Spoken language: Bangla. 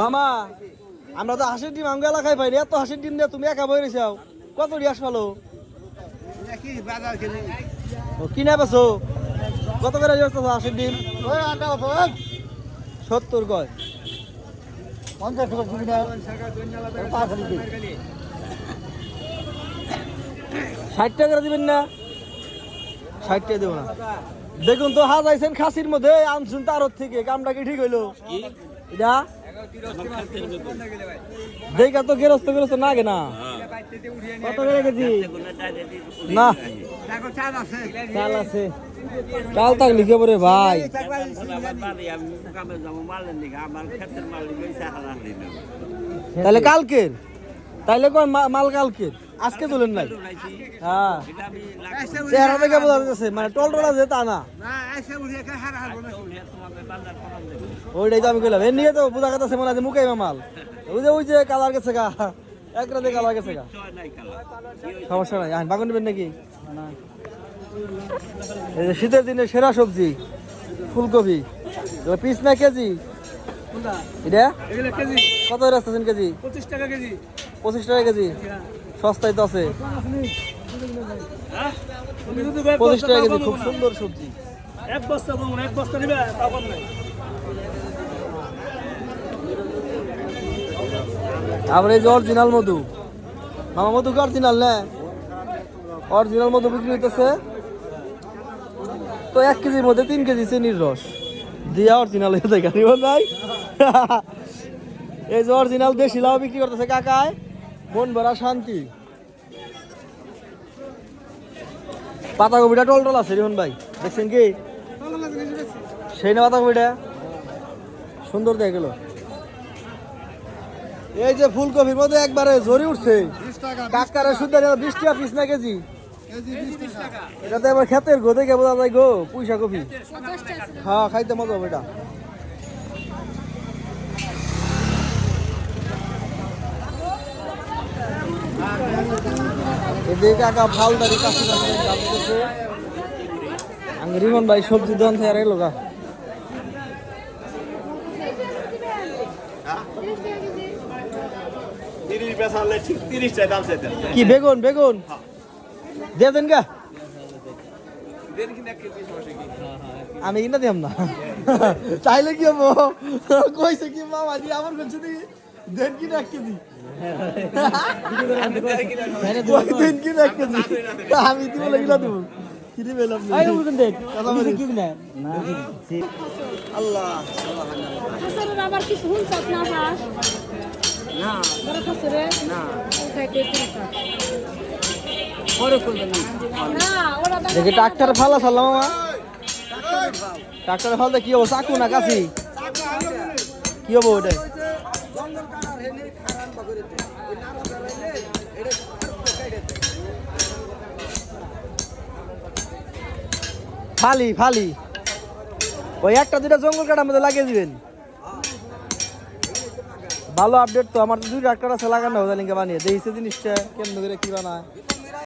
মামা আমরা তো হাঁসের ডিম আমগা এলাকায় পাই এত হাঁসের ডিম দিয়ে তুমি একা বই রেছাও কত রিয়াস পালো? কিনে পেছো কত করে যাচ্ছে হাঁসের ডিম? সত্তর কয়? পঞ্চাশ ষাট টাকা করে দিবেন না? ষাট টাকা দেবো না। দেখুন তো হাজ আইছেন খাসির মধ্যে আনছুন তার থেকে কামটা কি ঠিক হইল? এটা? দেখা তো গেরস্ত গেরস্ত না গে না। কত করে গেছি না। চাল আছে। চাল তাক লিখে পরে ভাই। তাহলে কালকের? তাইলে কোন মাল কালকের? আজকে তোলেন নাই? হ্যাঁ। চেহারা দেখে বোঝা যাচ্ছে মানে টল টলা যে তা না। ওইটাই তো আমি কইলাম এর নিয়ে তো বোঝা কথা মনে আছে মুখাই মাল। ওই যে ওই যে কালার গেছে গা এক রাতে কালার গেছে গা। সমস্যা নাই বাগান নেবেন নাকি? এই যে শীতের দিনে সেরা সবজি ফুলকপি পিস না কেজি? এটা? কত রাস্তাছেন কেজি? পঁচিশ টাকা কেজি। পঁচিশ টাকা কেজি? সস্তায় তো আছে। পঁচিশ টাকা কেজি খুব সুন্দর সবজি। এক বস্তা এক বস্তা নিবে নাই। যে অরিজিনাল মধু। মামা মধু কি অরিজিনাল না? অরিজিনাল মধু বিক্রি হইতেছে তো এক কেজির মধ্যে তিন কেজি চিনির রস। দিয়া অরিজিনাল হয়ে যায় গাড়ি নাই? এই যে অরিজিনাল দেশি লাউ বিক্রি করতেছে কাকায়। মন ভরা শান্তি। পাতাকপিটা টল টল আছে রিহন ভাই। দেখছেন কি? সেই না পাতাকপিটা? সুন্দর দেখে গেল এই যে ফুলকপির মধ্যে একবারে ঝরি উঠছে। কাকারে শুদ্ধ বিশ টাকা। পিস না কেজি। এটা তো এবার খেতের গো দেখে বোঝা যায় গো পুঁইশা কপি। হ্যাঁ খাইতে মজা হবে এটা। এদিকে কাকা করছে আমি রিমন ভাই সবজি দন থেকে এলো গা। কি বেগুন বেগুন? দিয়ে দেন গা। আমি কিনা না। চাইলে কি হব? কইছে কি মামা দি আমার কাছে দি দেন কি না কেজি? দেন কি না কেজি? আমি দিব লাগিলা দিব। দেখ কি না আল্লাহ। হাসানের আবার কি ভুল চাপ না হাস? না। বড় হাসরে না। খাইতে পরে করবেন। না না ওরা দাম দেখি ট্রাক্টর ফালা সাল্লাম মামা ট্রাক্টর ফালতে কি হব চাকু না কাছি কি হব ওটাই ফালি ফালি। ওই একটা দুটা জঙ্গল কাটার মধ্যে লাগিয়ে দিবেন। ভালো আপডেট তো, আমার দুই ডাক্তার আছে লাগানো জানি বানিয়ে। দেখছে জিনিসটা, কেমন করে কি বানায়।